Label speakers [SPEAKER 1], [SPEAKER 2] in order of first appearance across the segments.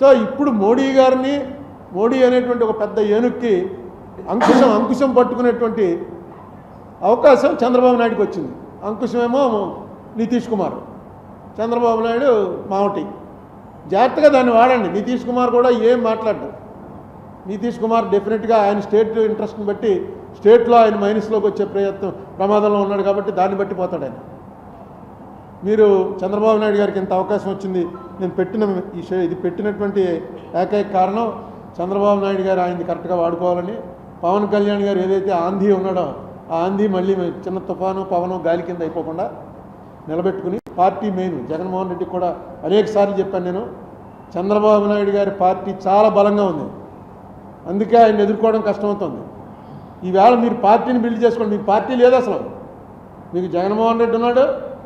[SPEAKER 1] So ఇప్పుడు మోడీ గారిని మోడీ అనేటువంటి ఒక పెద్ద ఏనుక్కి అంకుశం అంకుశం పట్టుకునేటువంటి అవకాశం చంద్రబాబు నాయుడుకి వచ్చింది. అంకుశమేమో నితీష్ కుమార్ చంద్రబాబు నాయుడు మావటి. జాగ్రత్తగా దాన్ని వాడండి. నితీష్ కుమార్ కూడా ఏం మాట్లాడ్డు. నితీష్ కుమార్ డెఫినెట్గా ఆయన స్టేట్ ఇంట్రెస్ట్ని బట్టి స్టేట్లో ఆయన మైనస్లోకి వచ్చే ప్రయత్నం ప్రమాదంలో ఉన్నాడు కాబట్టి దాన్ని బట్టి పోతాడు ఆయన. మీరు చంద్రబాబు నాయుడు గారికి ఇంత అవకాశం వచ్చింది నేను పెట్టిన ఈ ఇది పెట్టినటువంటి ఏకైక కారణం చంద్రబాబు నాయుడు గారు ఆయన్ని కరెక్ట్గా వాడుకోవాలని. పవన్ కళ్యాణ్ గారు ఏదైతే ఆంధీ ఉన్నాడో ఆ ఆంధీ మళ్ళీ చిన్న తుఫాను పవను గాలి కింద అయిపోకుండా నిలబెట్టుకుని పార్టీ మెయిన్ జగన్మోహన్ రెడ్డికి కూడా అనేక సార్లు చెప్పాను నేను చంద్రబాబు నాయుడు గారి పార్టీ చాలా బలంగా ఉంది. అందుకే ఆయన ఎదుర్కోవడం కష్టమవుతుంది. ఈవేళ మీరు పార్టీని బిల్డ్ చేసుకోండి. మీకు పార్టీ లేదు అసలు. మీకు జగన్మోహన్ రెడ్డి ఉన్నాడు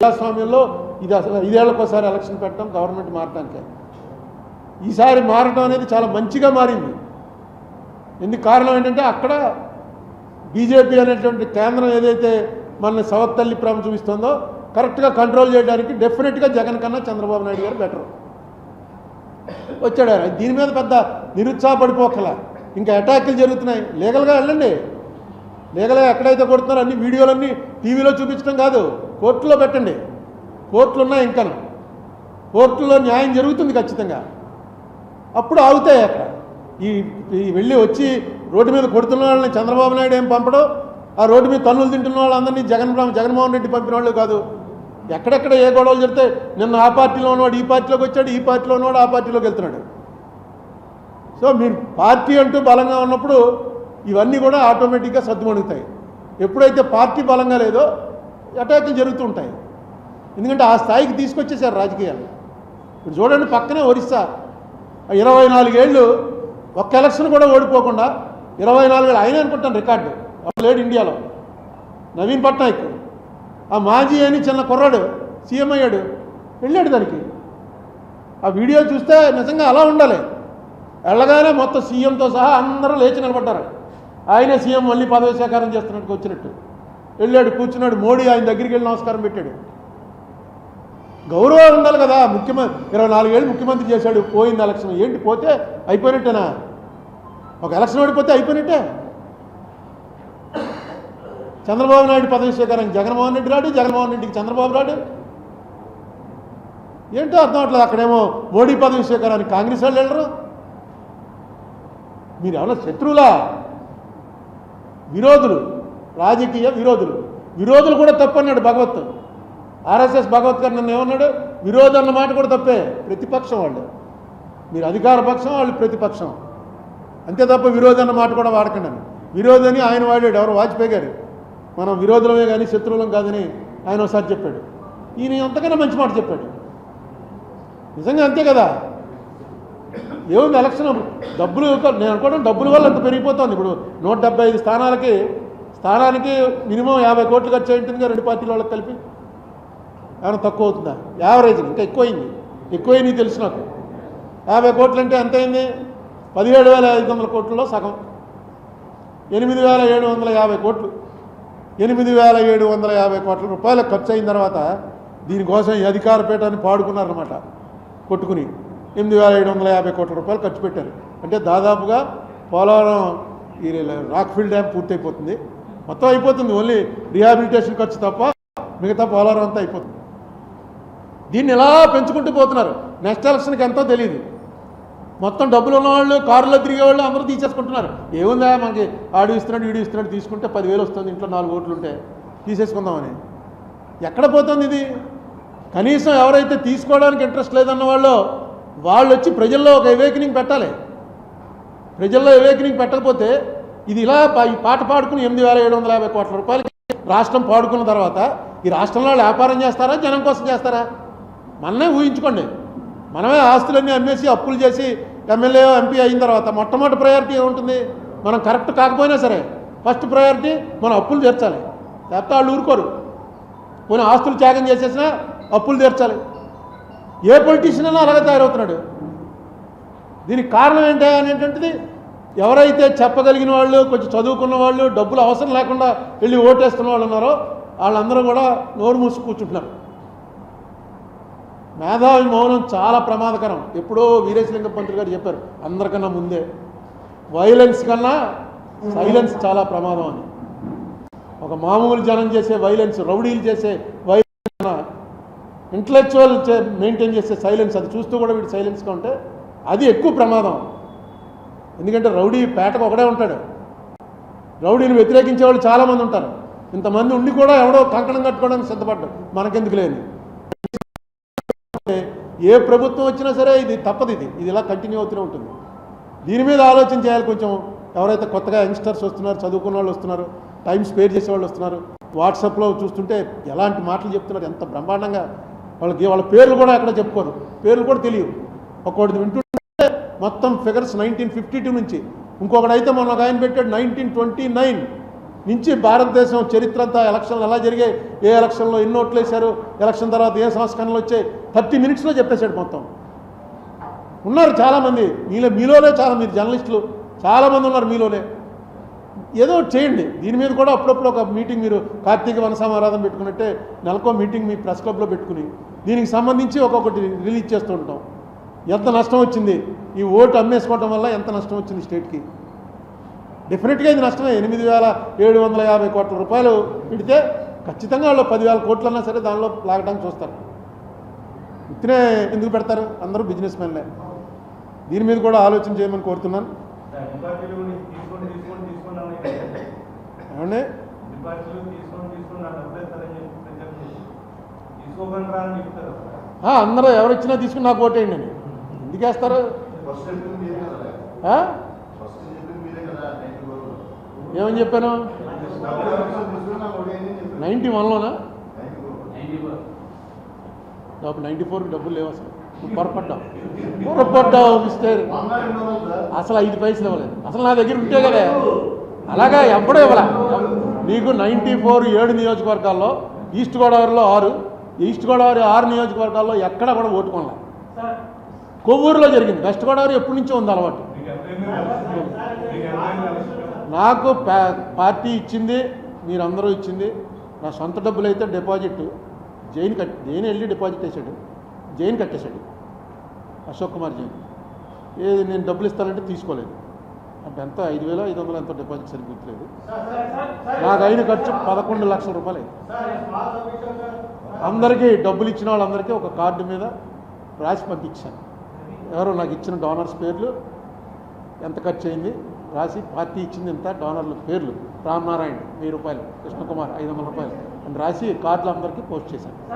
[SPEAKER 1] ప్రజాస్వామ్యంలో ఇది అసలు ఐదేళ్ళకోసారి ఎలక్షన్ పెట్టడం గవర్నమెంట్ మారటానికే. ఈసారి మారటం అనేది చాలా మంచిగా మారింది. ఎందుకు కారణం ఏంటంటే అక్కడ బీజేపీ అనేటువంటి కేంద్రం ఏదైతే మన సవత్తల్లి ప్రేమ చూపిస్తుందో కరెక్ట్గా కంట్రోల్ చేయడానికి డెఫినెట్గా జగన్ కన్నా చంద్రబాబు నాయుడు గారు బెటర్ వచ్చాడు దీని మీద పెద్ద నిరుత్సాహపడిపోకల. ఇంకా అటాకులు జరుగుతున్నాయి. లీగల్గా వెళ్ళండి. లీగల్గా ఎక్కడైతే కొడుతున్నారో అన్ని వీడియోలన్నీ టీవీలో చూపించడం కాదు కోర్టులో పెట్టండి. కోర్టులు ఉన్నాయి ఇంకా కోర్టులో న్యాయం జరుగుతుంది ఖచ్చితంగా. అప్పుడు ఆగుతాయి అక్కడ. ఈ వెళ్ళి వచ్చి రోడ్డు మీద కొడుతున్న వాళ్ళని చంద్రబాబు నాయుడు ఏం పంపడం? ఆ రోడ్డు మీద తన్నులు తింటున్న వాళ్ళందరినీ జగన్ జగన్మోహన్ రెడ్డి పంపిన వాళ్ళు కాదు. ఎక్కడెక్కడ ఏ గొడవలు జరిగితే నిన్న ఆ పార్టీలో ఉన్నవాడు ఈ పార్టీలోకి వచ్చాడు ఈ పార్టీలో ఉన్నవాడు ఆ పార్టీలోకి వెళ్తున్నాడు. సో మీరు పార్టీ అంటూ బలంగా ఉన్నప్పుడు ఇవన్నీ కూడా ఆటోమేటిక్గా సర్దుమణుగుతాయి. ఎప్పుడైతే పార్టీ బలంగా లేదో అటాక్లు జరుగుతూ ఉంటాయి. ఎందుకంటే ఆ స్థాయికి తీసుకొచ్చేసారు రాజకీయాలు. ఇప్పుడు చూడండి పక్కనే ఒరిస్సా. ఆ ఇరవై నాలుగేళ్ళు ఒక్క ఎలక్షన్ కూడా ఓడిపోకుండా ఇరవై నాలుగేళ్ళు ఆయన అనుకుంటాను రికార్డు. లేడు ఇండియాలో. నవీన్ పట్నాయక్. ఆ మాజీ అని చిన్న కుర్రాడు సీఎం అయ్యాడు వెళ్ళాడు దానికి. ఆ వీడియో చూస్తే నిజంగా అలా ఉండాలి. వెళ్ళగానే మొత్తం సీఎంతో సహా అందరూ లేచి నిలబడ్డారు. ఆయన సీఎం మళ్ళీ పదవి సేకారం చేస్తున్నట్టు వచ్చినట్టు. వెళ్ళాడు కూర్చున్నాడు మోడీ ఆయన దగ్గరికి వెళ్ళి నమస్కారం పెట్టాడు. గౌరవం ఉండాలి కదా ముఖ్యమంత్రి ఇరవై నాలుగేళ్ళు ముఖ్యమంత్రి చేశాడు పోయింది ఎలక్షన్. ఏంటి పోతే? అయిపోయినట్టేనా? ఒక ఎలక్షన్ ఓడిపోతే అయిపోయినట్టే. చంద్రబాబు నాయుడు పదవి స్వీకారం జగన్మోహన్ రెడ్డి రాడు జగన్మోహన్ రెడ్డికి చంద్రబాబు రాడు. ఏంటో అర్థం అవట్లేదు అక్కడేమో మోడీ పదవి స్వీకారానికి కాంగ్రెస్ వాళ్ళు వెళ్ళరు. మీరు ఏమన్నా శత్రువులా? విరోధులు రాజకీయ విరోధులు. విరోధులు కూడా తప్పన్నాడు భగవత్. ఆర్ఎస్ఎస్ భగవత్ గారు నన్ను ఏమన్నాడు? విరోధం అన్న మాట కూడా తప్పే ప్రతిపక్షం వాళ్ళు. మీరు అధికార పక్షం వాళ్ళు ప్రతిపక్షం. అంతే తప్ప విరోధం అన్న మాట కూడా వాడకండి విరోధని ఆయన వాడాడు ఎవరు వాజ్పేయి గారు. మనం విరోధులమే కానీ శత్రువులం కాదని ఆయన ఒకసారి చెప్పాడు. ఈయన అంతకన్నా మంచి మాట చెప్పాడు. నిజంగా అంతే కదా? ఏముంది ఎలక్షన్ డబ్బులు నేను అనుకోవడం డబ్బుల వల్ల అంత పెరిగిపోతుంది. ఇప్పుడు నూట డెబ్బై ఐదు స్థానాలకి స్థానానికి మినిమం యాభై కోట్లు ఖర్చు అయింటుందిగా రెండు పార్టీల వాళ్ళకి కలిపి ఏమైనా తక్కువ అవుతుందా? యావరేజ్ ఇంకా ఎక్కువైంది. ఎక్కువైంది తెలుసు నాకు. యాభై కోట్లు అంటే ఎంత అయింది? పదిహేడు వేల ఐదు వందల కోట్లలో సగం. ఎనిమిది వేల ఏడు వందల యాభై కోట్లు. ఎనిమిది వేల ఏడు వందల యాభై కోట్ల రూపాయలు ఖర్చు అయిన తర్వాత దీనికోసం ఈ అధికార పీఠాన్ని పాడుకున్నారనమాట కొట్టుకుని. ఎనిమిది వేల ఏడు వందల యాభై కోట్ల రూపాయలు ఖర్చు పెట్టారు. అంటే దాదాపుగా పోలవరం ఈ రాక్ఫీల్డ్ డ్యామ్ పూర్తయిపోతుంది. మొత్తం అయిపోతుంది. ఓన్లీ రిహాబిలిటేషన్ ఖర్చు తప్ప మిగతా పోలవరం అంతా అయిపోతుంది. దీన్ని ఎలా పెంచుకుంటూ పోతున్నారు? నెక్స్ట్ ఎలక్షన్కి ఎంతో తెలియదు మొత్తం డబ్బులు ఉన్నవాళ్ళు కారులో తిరిగేవాళ్ళు అందరూ తీసేసుకుంటున్నారు. ఏముందా మనకి ఆడు ఇస్తున్నాడు వీడు ఇస్తున్నాడు తీసుకుంటే పదివేలు వస్తుంది ఇంట్లో నాలుగు ఓట్లు ఉంటే తీసేసుకుందామని. ఎక్కడ పోతుంది ఇది? కనీసం ఎవరైతే తీసుకోవడానికి ఇంట్రెస్ట్ లేదన్న వాళ్ళు వాళ్ళు వచ్చి ప్రజల్లో ఒక ఎవేకనింగ్ పెట్టాలి. ప్రజల్లో ఎవేకనింగ్ పెట్టకపోతే ఇది ఇలా పా- ఈ పాట పాడుకుని ఎనిమిది వేల ఏడు వందల యాభై కోట్ల రూపాయలకి రాష్ట్రం పాడుకున్న తర్వాత ఈ రాష్ట్రంలో వాళ్ళు వ్యాపారం చేస్తారా జనం కోసం చేస్తారా? మనమే ఊహించుకోండి. మనమే ఆస్తులన్నీ అమ్మేసి అప్పులు చేసి ఎమ్మెల్యే ఎంపీ అయిన తర్వాత మొట్టమొదటి ప్రయారిటీ ఏముంటుంది? మనం కరెక్ట్ కాకపోయినా సరే ఫస్ట్ ప్రయారిటీ మనం అప్పులు తీర్చాలి. లేకపోతే వాళ్ళు ఊరుకోరు. పోనీ ఆస్తులు త్యాగం చేసేసినా అప్పులు తీర్చాలి. ఏ పొలిటీషియన్ అయినా అలాగే తయారవుతున్నాడు. దీనికి కారణం ఏంటి అనేటువంటిది ఎవరైతే చెప్పగలిగిన వాళ్ళు కొంచెం చదువుకున్న వాళ్ళు డబ్బులు అవసరం లేకుండా వెళ్ళి ఓటేస్తున్న వాళ్ళు ఉన్నారో వాళ్ళందరూ కూడా నోరు మూసి కూర్చుంటున్నారు. మేధావి మౌనం చాలా ప్రమాదకరం. ఎప్పుడో వీరేశలింగ పంతులు గారు చెప్పారు అందరికన్నా ముందే. వైలెన్స్ కన్నా సైలెన్స్ చాలా ప్రమాదం అని. ఒక మామూలు జనం చేసే వైలెన్స్ రౌడీలు చేసే వైలెన్స్ కన్నా ఇంటలెక్చువల్ మెయింటైన్ చేసే సైలెన్స్ అది. చూస్తూ కూడా వీడు సైలెన్స్గా ఉంటే అది ఎక్కువ ప్రమాదం. ఎందుకంటే రౌడీ పేటకు ఒకడే ఉంటాడు. రౌడీని వ్యతిరేకించే వాళ్ళు చాలామంది ఉంటారు. ఇంతమంది ఉండి కూడా ఎవడో కంకణం కట్టుకోవడానికి సిద్ధపడ్డాడు. మనకెందుకు లేని. ఏ ప్రభుత్వం వచ్చినా సరే ఇది తప్పదు ఇది. ఇది ఇలా కంటిన్యూ అవుతూనే ఉంటుంది. దీని మీద ఆలోచన చేయాలి కొంచెం. ఎవరైతే కొత్తగా యంగ్స్టర్స్ వస్తున్నారు చదువుకున్న వాళ్ళు వస్తున్నారు టైం స్పేర్ చేసే వాళ్ళు వస్తున్నారు వాట్సాప్లో చూస్తుంటే ఎలాంటి మాటలు చెప్తున్నారు ఎంత బ్రహ్మాండంగా వాళ్ళకి వాళ్ళ పేర్లు కూడా ఎక్కడ చెప్పుకోరు. పేర్లు కూడా తెలియదు ఒక్కొక్కటి వింటుంటే మొత్తం ఫిగర్స్ నైన్టీన్ ఫిఫ్టీ టూ నుంచి. ఇంకొకడైతే మొన్న ఒక ఆయన పెట్టాడు నైన్టీన్ ట్వంటీ నైన్. నుంచి భారతదేశం చరిత్ర అంతా ఎలక్షన్లు ఎలా జరిగాయి ఏ ఎలక్షన్లో ఎన్ని ఓట్లు వేశారు ఎలక్షన్ తర్వాత ఏ సంస్కరణలు వచ్చాయి థర్టీ మినిట్స్లో చెప్పేశాడు మొత్తం. ఉన్నారు చాలామంది. మీలో మీలోనే చాలా మీరు జర్నలిస్టులు. చాలామంది ఉన్నారు మీలోనే. ఏదో చేయండి. దీని మీద కూడా అప్పుడప్పుడు ఒక మీటింగ్ మీరు కార్తీక వనసామారాధన పెట్టుకున్నట్టే నెలకో మీటింగ్ మీ ప్రెస్ క్లబ్లో పెట్టుకుని. దీనికి సంబంధించి ఒక్కొక్కటి రిలీజ్ చేస్తూ ఉంటాం. ఎంత నష్టం వచ్చింది? ఈ ఓటు అమ్మేసుకోవడం వల్ల ఎంత నష్టం వచ్చింది స్టేట్కి? డెఫినెట్గా ఇది నష్టమే. ఎనిమిది వేల ఏడు వందల యాభై కోట్ల రూపాయలు పెడితే ఖచ్చితంగా వాళ్ళు పదివేల కోట్లన్నా సరే దానిలో లాగడానికి చూస్తారు. ఇతనే ఎందుకు పెడతారు? అందరూ బిజినెస్ మెన్లే దీని మీద కూడా ఆలోచన చేయమని కోరుతున్నాను. ఏమండి అందరూ ఎవరు ఇచ్చినా తీసుకుని నాకు ఓటేయండి అని. ఎందుకు వేస్తారు?
[SPEAKER 2] ఫస్ట్ చెప్పింది మీరే కదా.
[SPEAKER 1] ఆ?
[SPEAKER 2] ఫస్ట్ చెప్పింది మీరే కదా నైన్టీ ఫోర్
[SPEAKER 1] ఏమని చెప్పాను? నైంటీ వన్లోనా?
[SPEAKER 2] నైన్టీ ఫోర్
[SPEAKER 1] డబ్బు నైంటీ ఫోర్కి డబ్బులు లేవు అసలు నువ్వు పొరపడ్డావు. పొరపడ్డావు మిస్టర్. అసలు ఐదు పైసలు ఇవ్వలేదు. అసలు నా దగ్గర ఉంటే కదా. అలాగా ఎప్పుడూ ఇవ్వలే. నీకు నైంటీ ఫోర్ ఏడు నియోజకవర్గాల్లో ఈస్ట్ గోదావరిలో ఆరు ఈస్ట్ గోదావరి ఆరు నియోజకవర్గాల్లో ఎక్కడా కూడా ఓటు కొనలే. కొవ్వూరులో జరిగింది. వెస్ట్ గోదావరి ఎప్పటి నుంచో ఉంది అలవాటు. నాకు పార్టీ ఇచ్చింది మీరందరూ ఇచ్చింది. నా సొంత డబ్బులు అయితే డిపాజిట్ జైన్ కట్ జైన్ వెళ్ళి డిపాజిట్ వేసాడు జైన్ కట్టేశాడు. అశోక్ కుమార్ జైన్ ఏది నేను డబ్బులు ఇస్తానంటే తీసుకోలేదు. ఎంత ఐదు వేల ఐదు వందలు ఎంతో డిపాజిట్ సరి నాకు అయిన ఖర్చు పదకొండు లక్షల రూపాయలు. అందరికీ డబ్బులు ఇచ్చిన వాళ్ళందరికీ ఒక కార్డు మీద రాసి పంపించాను. ఎవరో నాకు ఇచ్చిన డోనర్స్ పేర్లు ఎంత ఖర్చు అయింది రాసి పార్టీ ఇచ్చింది ఎంత డోనర్ల పేర్లు. రామనారాయణ వెయ్యి రూపాయలు. కృష్ణకుమార్ ఐదు వందల రూపాయలు. అని రాసి కార్డులు అందరికీ పోస్ట్ చేశాను.